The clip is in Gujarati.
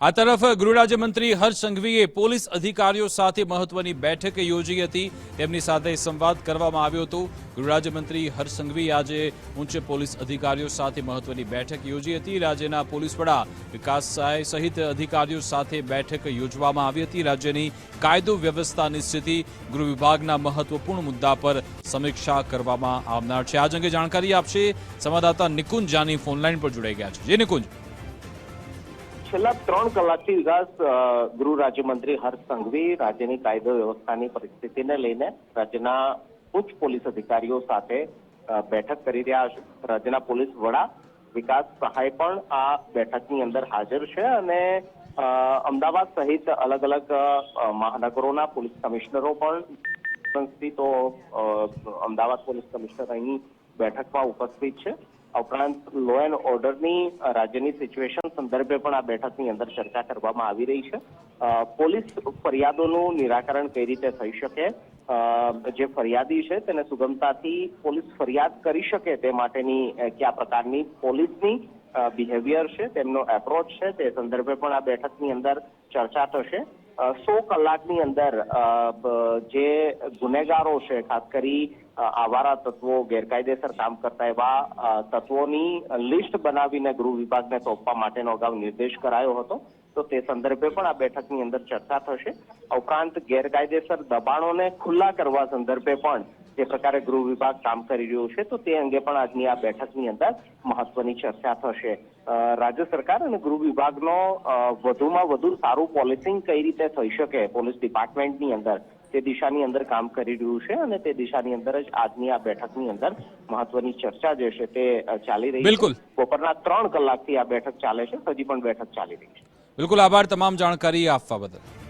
આ તરફ ગૃહરાજ્યમંત્રી હર્ષ સંઘવીએ પોલીસ અધિકારીઓ સાથે મહત્વની બેઠક યોજી હતી. તેમની સાથે સંવાદ કરવામાં આવ્યો હતો. ગૃહરાજ્યમંત્રી હર્ષ સંઘવી આજે ઉચ્ચ પોલીસ અધિકારીઓ સાથે મહત્વની બેઠક યોજી હતી. રાજ્યના પોલીસ વડા વિકાસ સહાય સહિત અધિકારીઓ સાથે બેઠક યોજવામાં આવી હતી. રાજ્યની કાયદો વ્યવસ્થાની સ્થિતિ ગૃહ વિભાગના મહત્વપૂર્ણ મુદ્દા પર સમીક્ષા કરવામાં આવનાર છે. આજ અંગે જાણકારી આપશે. સંવાદદાતા નિકુંજ જાની ફોનલાઈન પર જોડાઈ ગયા છે. જે નિકુંજ. છેલ્લા ત્રણ કલાકથી વિકાસ ગૃહ રાજ્યમંત્રી હર્ષ સંઘવી, રાજ્યની કાયદો વ્યવસ્થાની પરિસ્થિતિને લઈને રાજ્યના ઉચ્ચ પોલીસ અધિકારીઓ સાથે બેઠક કરી રહ્યા છે. રાજ્યના પોલીસ વડા, વિકાસ સહાય પણ આ બેઠકની અંદર હાજર છે અને અમદાવાદ સહિત અલગ અલગ મહાનગરોના પોલીસ કમિશનરો પણ તો અમદાવાદ પોલીસ કમિશનર અહીં બેઠકમાં ઉપસ્થિત છે. ઉપરાંત લો એન્ડ ઓર્ડરની રાજ્યની સિચ્યુએશન સંદર્ભે પણ આ બેઠકની અંદર ચર્ચા કરવામાં આવી રહી છે. પોલીસ ફરિયાદોનું નિરાકરણ કઈ રીતે થઈ શકે? જે ફરિયાદી છે તેને સુગમતાથી પોલીસ ફરિયાદ કરી શકે તે માટેની કયા પ્રકારની પોલીસની બિહેવિયર છે, તેમનો એપ્રોચ છે તે સંદર્ભે પણ આ બેઠકની અંદર ચર્ચા થશે. સો કલાકની અંદર જે ગુનેગારો છે, ખાસ કરી આવારા તત્વો, ગેરકાયદેસર કામ કરતા એવા તત્વોની લિસ્ટ બનાવીને ગૃહ વિભાગને સોંપવા માટેનો અગાઉ નિર્દેશ કરાયો હતો. તો તે સંદર્ભે પણ આ બેઠકની અંદર ચર્ચા થશે. ઉપરાંત ગેરકાયદેસર દબાણોને ખુલ્લા કરવા સંદર્ભે પણ જે પ્રકારે ગૃહ વિભાગ કામ કરી રહ્યું છે તો તે અંગે પણ આજની આ બેઠકની અંદર મહત્વની ચર્ચા થશે. રાજ્ય સરકાર અને ગૃહ વિભાગનો વધુમાં વધુ સારું પોલિસિંગ કઈ રીતે થઈ શકે? પોલીસ ડિપાર્ટમેન્ટની અંદર તે દિશાની અંદર કામ કરી રહ્યું છે અને તે દિશાની અંદર જ આજની આ બેઠકની અંદર મહત્વની ચર્ચા જે છે તે ચાલી રહી બિલકુલ. છે બપોરના ત્રણ કલાકથી આ બેઠક ચાલે છે હજી પણ બેઠક ચાલી રહી છે. બિલકુલ આભાર તમામ જાણકારી આપવા બદલ.